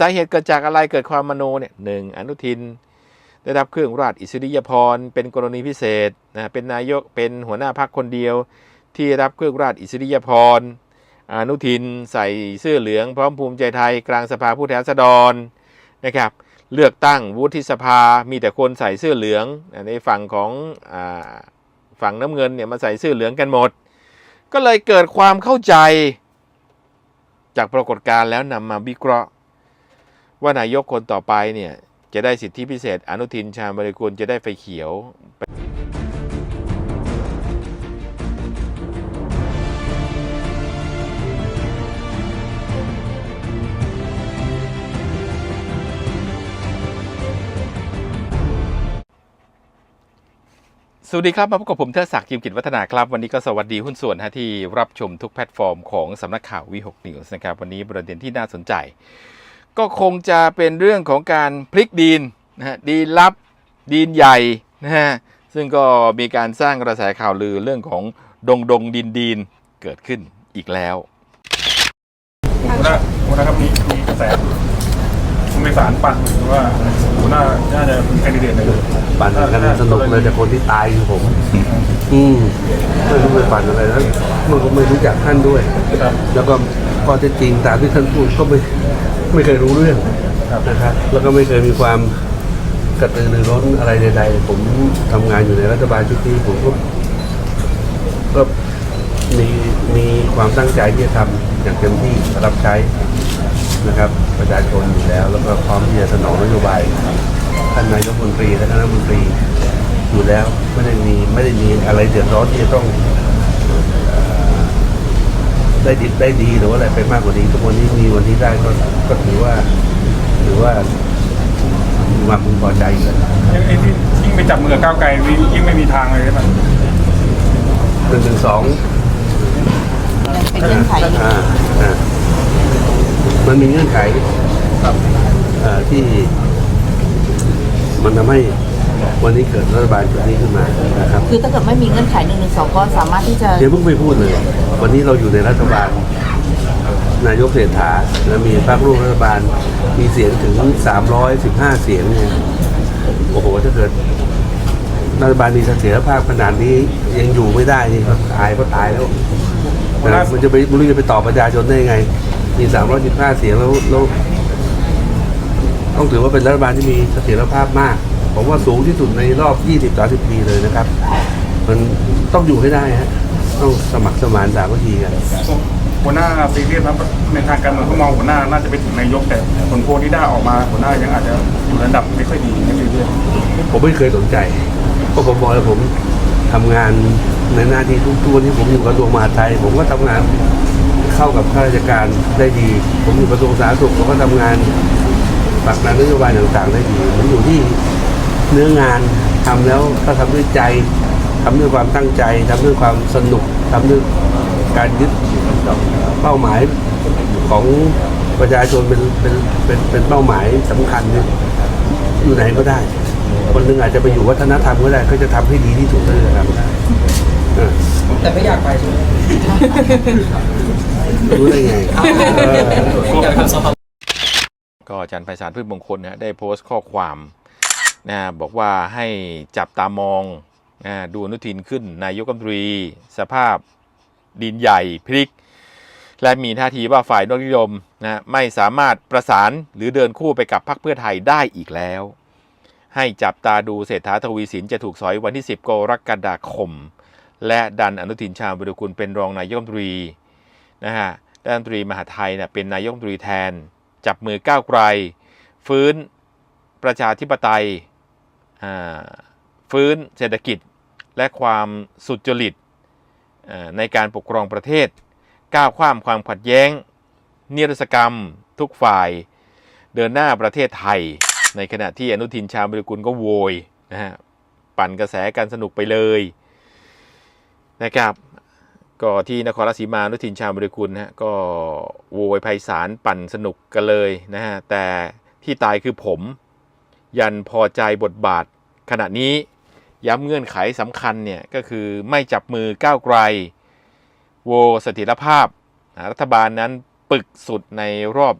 สาเหตุเกิดจากอะไรเกิดความมโนเนี่ยหนึ่งอนุทิน ได้รับเครื่องราชอิสริยาภรณ์เป็นกรณีพิเศษนะเป็นนายกเป็นหัวหน้าพรรคคนเดียว ที่รับเครื่องราชอิสริยาภรณ์อนุทินใส่เสื้อเหลืองพร้อมภูมิใจไทยกลางสภาผู้แทนราษฎรนะครับเลือกตั้งวุฒิสภา มีแต่คนใส่เสื้อเหลืองในฝั่งของอฝั่งน้ำเงินเนี่ยมาใส่เสื้อเหลืองกันหมด ก็เลยเกิดความเข้าใจ จากปรากฏการณ์แล้วนำมาวิเคราะห์ ว่านายกคนต่อไปเนี่ยจะได้สิทธิพิเศษ อนุทินชาญบริกูลจะได้ไฟเขียวสวัสดีครับมาพบกับผมเทิดศักดิ์กิมกิจวัฒนาครับ วันนี้ก็สวัสดีหุ้นส่วนที่รับชมทุกแพลตฟอร์มของสำนักข่าววีหกนิวส์นะครับ วันนี้ประเด็นที่น่าสนใจ ก็คงจะเป็นเรื่องของการพลิกดีนนะฮะดีนลับดีนใหญ่นะฮะซึ่งก็มีการสร้างกระแสข่าวลือเรื่องของดงดงดินดีนเกิดขึ้นอีกแล้วหัวหน้าหัวหน้าครับมีมีกระแสคุณไปสารปั่นว่าหัวหน้าน่าจะเป็นแคนดิเดตเลยปั่นกันสนุกเลยแต่คนที่ตายคือผม อืมไม่รู้ไปปั่นอะไรแล้วมันก็ไม่รู้จักท่านด้วยครับแล้วก็ข้อเท็จจริงตามที่ท่านพูดก็ไม่ ไม่เคยรู้เรื่องครับนะครับ แล้วก็ไม่เคยมีความกระตือรือร้นอะไรใดๆ ผมทำงานอยู่ในรัฐบาลชุดนี้ผมก็ก็มีมีความตั้งใจที่จะทำอย่างเต็มที่รับใช้นะครับ ประชาชนอยู่แล้ว แล้วก็พร้อมที่จะสนองนโยบายท่านนายกรัฐมนตรีและคณะรัฐมนตรีอยู่แล้วไม่ได้มีไม่ได้มีอะไรเดือดร้อนที่จะต้อง ได้ดีได้ดีหรือว่าอะไรไปมากกว่านี้ทุกวันนี้มีวันนี้ได้ก็ก็ถือว่าถือว่ามีความพึงพอใจอยู่แล้วยังไอ้ที่ยิ่งไปจับมือกับก้าวไกลนี่ยิ่งไม่มีทางเลยใช่ไหมหนึ่งหนึ่งสองเป็นเงื่อนไขอ่าอ่ามันมีเงื่อนไขครับอ่าที่มันทำให้ วันนี้เกิดรัฐบาลชุดนี้ขึ้นมานะครับคือถ้าเกิดไม่มีเงื่อนไขหนึ่งหนึ่งสองก็สามารถที่จะเดี๋ยวเพิ่งไปพูดเลย วันนี้เราอยู่ในรัฐบาลนายกเศรษฐาแล้วมีพรรคร่วมรัฐบาลมีเสียงถึง 315 เสียงเนี่ยโอ้โหถ้าเกิดรัฐบาลมีเสถียรภาพขนาดนี้ยังอยู่ไม่ได้นี่ก็ตายก็ตายแล้วนะมันจะไปไม่รู้จะไปตอบประชาชนได้ไง มี 315 เสียงแล้วแล้วต้องถือว่าเป็นรัฐบาลที่มีเสถียรภาพมาก ผมว่าสูงที่สุดในรอบ 20-30 ปีเลยนะครับ มันต้องอยู่ให้ได้ฮะต้องสมัครสมานสามัคคีกัน หัวหน้าซีเรียสนะในทางการเมืองเขามองหัวหน้าน่าจะไปถึงนายกแต่ผลโพลที่ได้ออกมาหัวหน้ายังอาจจะอยู่ระดับไม่ค่อยดีนั่นเรื่อยผมไม่เคยสนใจเพราะผมบอกแล้วผมทำงานในหน้าที่ทุกตัวที่ผมอยู่กระทรวงมหาดไทย ผมก็ทำงานเข้ากับข้าราชการได้ดี ผมอยู่กระทรวงสาธารณสุขผมก็ทำงานผลักดันนโยบายต่างๆได้ดีมันอยู่ที่ เนื้องานทำแล้วถ้าทำด้วยใจทำด้วยความตั้งใจทำด้วยความสนุกทำด้วยการยึดเป้าหมายของประชาชนเป็นเป็นเป็นเป็นเป้าหมายสำคัญเนี่ยอยู่ไหนก็ได้ คนหนึ่งอาจจะไปอยู่วัฒนธรรมก็ได้ก็จะทำให้ดีที่สุดเลยนะครับเออแต่ไม่อยากไปใช่ไหมรู้ได้ไงเอออยากทำสภาก็อาจารย์ไพศาลพืชมงคลนะได้โพสต์ข้อความ นะบอกว่าให้จับตามองนะดูอนุทินขึ้นนายกรัฐมนตรี สภาพดินใหญ่พลิก และมีท่าทีว่าฝ่ายนนิยมนะไม่สามารถประสานหรือเดินคู่ไปกับพรรคเพื่อไทยได้อีกแล้ว ให้จับตาดูเศรษฐาทวีสินจะถูกสอยวันที่ 10 กรกฎาคม และดันอนุทินชาญวิรุกุลเป็นรองนายกรัฐมนตรีนะฮะรัฐมนตรีมหาไทยเนะเป็นนายกรัฐมนตรีแทน จับมือก้าวไกล ฟื้นประชาธิปไตย ฟื้นเศรษฐกิจและความสุจริตในการปกครองประเทศ ก้าวข้ามความขัดแย้ง นิรศกรรม ทุกฝ่าย เดินหน้าประเทศไทย ในขณะที่อนุทินชาญวิรุกุลก็โวยนะฮะปั่นกระแสการสนุกไปเลยนะครับก็ที่นครราชสีมาอนุทินชาญบริกุลนะฮะก็โวยไพศาลปั่นสนุกกันเลยนะฮะแต่ที่ตายคือผม ยันพอใจบทบาท ขณะนี้ย้ำเงื่อนไขสำคัญเนี่ยก็คือไม่จับมือก้าวไกล โวสถิรภาพ รัฐบาลนั้นปึกสุดในรอบ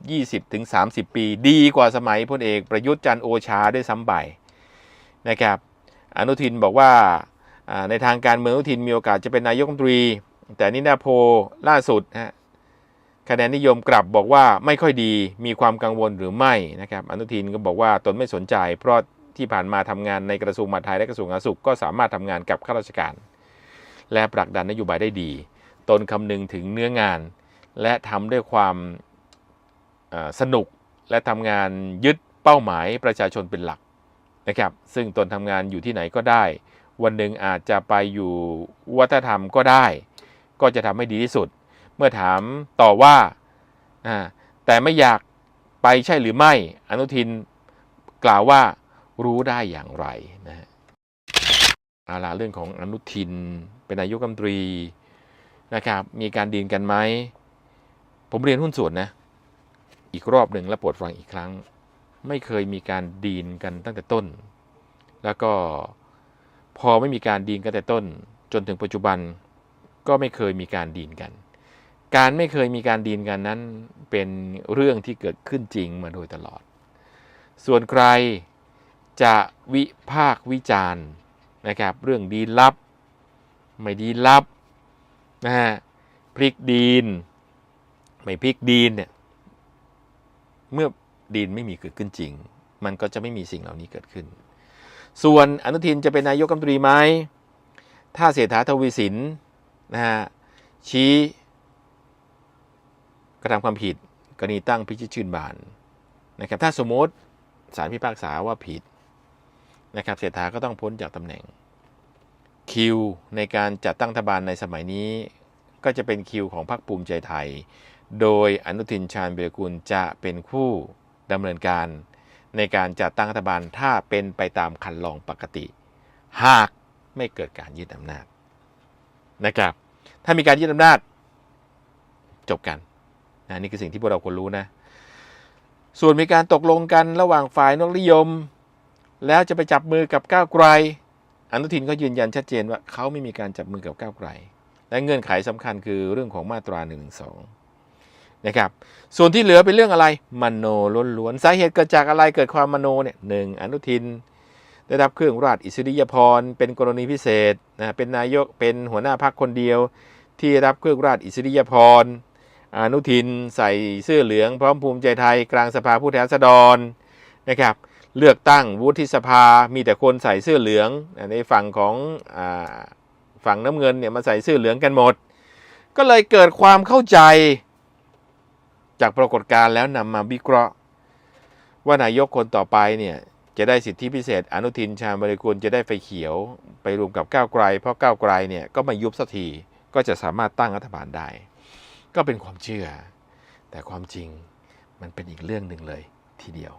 20-30 ปี ดีกว่าสมัยพลเอกประยุทธ์จันโอชาด้วยซ้ำไปนะครับอนุทินบอกว่าในทางการเมืองอนุทินมีโอกาสจะเป็นนายกรัฐมนตรี แต่นี่นาโพลล่าสุดฮะ คะแนนนิยมกลับบอกว่าไม่ค่อยดีมีความกังวลหรือไม่นะครับอนุทินก็บอกว่าตนไม่สนใจ เพราะที่ผ่านมาทำงานในกระทรวงมหาดไทยและกระทรวงสาธารณสุขก็สามารถทำงานกับข้าราชการ และผลักดันนโยบายได้ดี ตนคำนึงถึงเนื้องาน และทำด้วยความสนุกและทำงานยึดเป้าหมายประชาชนเป็นหลักนะครับซึ่งตนทำงานอยู่ที่ไหนก็ได้ วันหนึ่งอาจจะไปอยู่วัฒนธรรมก็ได้ ก็จะทำให้ดีที่สุด เมื่อถามต่อว่าแต่ไม่อยากไปใช่หรือไม่ อนุทินกล่าวว่ารู้ได้อย่างไรนะฮะอาล่ะเรื่องของอนุทินเป็นนายกรัฐมนตรีนะครับ มีการดีนกันไหม ผมเรียนหุ้นส่วนนะ อีกรอบหนึ่งและโปรดฟังอีกครั้ง ไม่เคยมีการดีนกันตั้งแต่ต้น แล้วก็พอไม่มีการดีนกันแต่ต้น จนถึงปัจจุบันก็ไม่เคยมีการดีนกัน การไม่เคยมีการดีนกันนั้นเป็นเรื่องที่เกิดขึ้นจริงมาโดยตลอด ส่วนใครจะวิพากวิจารณ์นะครับ เรื่องดีลับ ไม่ดีลับนะฮะพลิกดีน ไม่พลิกดีนเนี่ยเมื่อดีนไม่มีเกิดขึ้นจริง มันก็จะไม่มีสิ่งเหล่านี้เกิดขึ้น ส่วนอนุทินจะเป็นนายกรัฐมนตรีไหมถ้าเศรษฐาทวีสินนะฮะชี้ กระทำความผิดกรณีตั้งพิชิตชื่นบานนะครับถ้าสมมติศาลพิพากษาว่าผิดนะครับเศรษฐาก็ต้องพ้นจากตำแหน่งคิวในการจัดตั้งรัฐบาลในสมัยนี้ ก็จะเป็นคิวของพรรคภูมิใจไทย โดยอนุทินชาญวิรกุลจะเป็นผู้ดำเนินการ ในการจัดตั้งรัฐบาลถ้าเป็นไปตามคันลองปกติ หากไม่เกิดการยึดอำนาจนะครับ ถ้ามีการยึดอำนาจ จบกัน นะนี่คือสิ่งที่พวกเราควรรู้นะ ส่วนมีการตกลงกันระหว่างฝ่ายนกนิยม แล้วจะไปจับมือกับก้าวไกล อนุทินก็ยืนยันชัดเจนว่าเขาไม่มีการจับมือกับก้าวไกล และเงื่อนไขสำคัญคือเรื่องของมาตรา1นึนะครับส่วนที่เหลือเป็นเรื่องอะไรมโนล้วนๆสาเหตุเกิดจากอะไรเกิดความมโนเนี่ยหนึ่งอนุทิน ได้รับเครื่องราชอิสริยาภรณ์เป็นกรณีพิเศษนะเป็นนายกเป็นหัวหน้าพรรคคนเดียว ที่ได้รับเครื่องราชอิสริยาภรณ์ อนุทินใส่เสื้อเหลืองพร้อมภูมิใจไทยกลางสภาผู้แทนราษฎรนะครับเลือกตั้งวุฒิสภามีแต่คนใส่เสื้อเหลืองในฝั่งของอฝั่งน้ำเงินเนี่ยมาใส่เสื้อเหลืองกันหมด ก็เลยเกิดความเข้าใจจากปรากฏการณ์แล้วนำมาวิเคราะห์ ว่านายกคนต่อไปเนี่ยจะได้สิทธิพิเศษ อนุทินชาญบริกุลจะได้ไฟเขียว ไปรวมกับก้าวไกล เพราะก้าวไกลเนี่ยก็มายุบสักทีก็จะสามารถตั้งรัฐบาลได้ ก็เป็นความเชื่อ แต่ความจริงมันเป็นอีกเรื่องหนึ่งเลยทีเดียว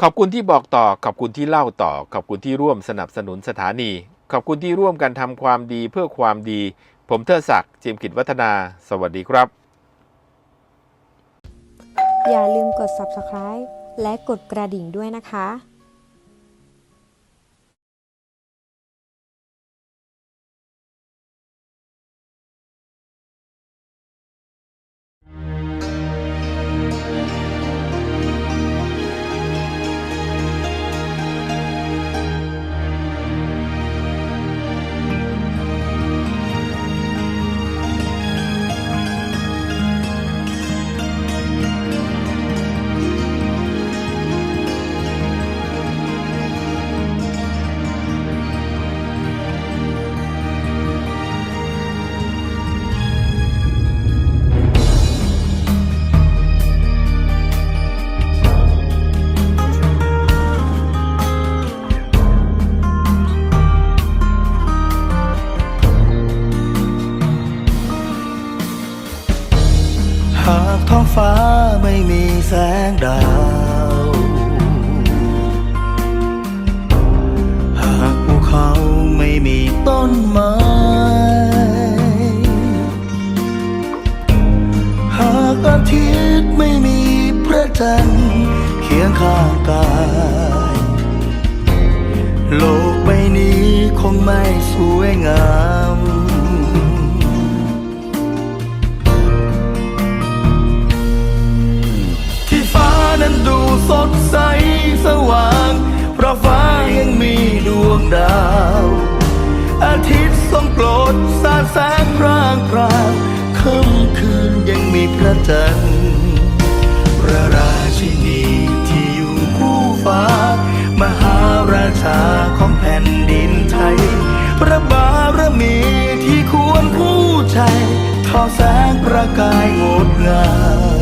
ขอบคุณที่บอกต่อ ขอบคุณที่เล่าต่อ ขอบคุณที่ร่วมสนับสนุนสถานี ขอบคุณที่ร่วมกันทำความดีเพื่อความดี ผมเทอศักดิ์จิมกิจวัฒนา สวัสดีครับ อย่าลืมกด subscribe และกดกระดิ่งด้วยนะคะัน เคียงข้างกาย โลกใบนี้คงไม่สวยงามที่ฟ้านั้นดูสดใสสว่าง เพราะฟ้ายังมีดวงดาว อาทิตย์ทรงโปรดสาดแสงพร่างพรางค่ำคืนยังมีพระจันทร์ ที่ดีที่อยู่คู่ฟ้า มหาราชาของแผ่นดินไทย พระบารมีที่ควรผู้ใจทอแสงประกายงดงาม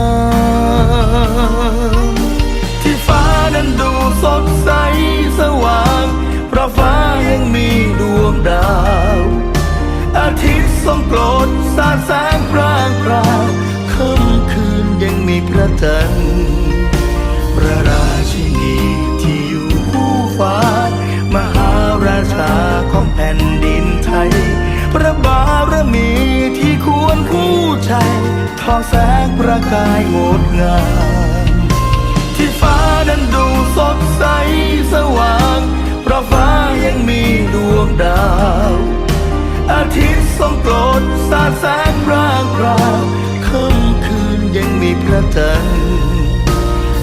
กายงดงาม ที่ฟ้านั้นดูสดใสสว่าง เพราะฟ้ายังมีดวงดาว อาทิตย์ทรงโปรดสาดแสงร่างราค่ำคืนยังมีพระจันทร์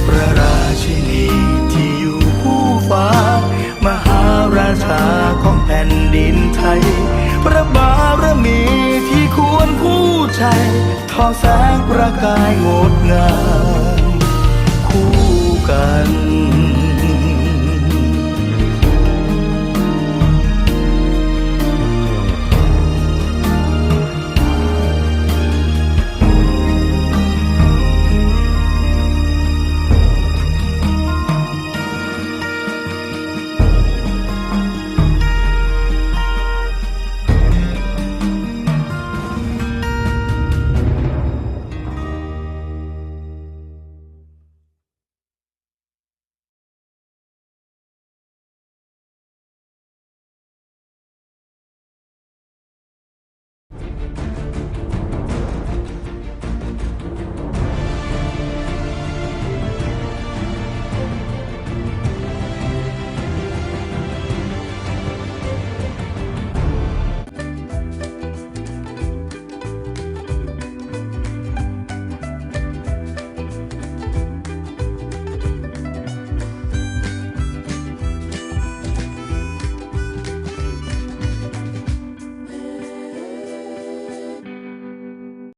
พระราชินีที่อยู่คู่ฟ้า มหาราชาของแผ่นดินไทย ใจ ทอแสงประกายงดงาม คู่กัน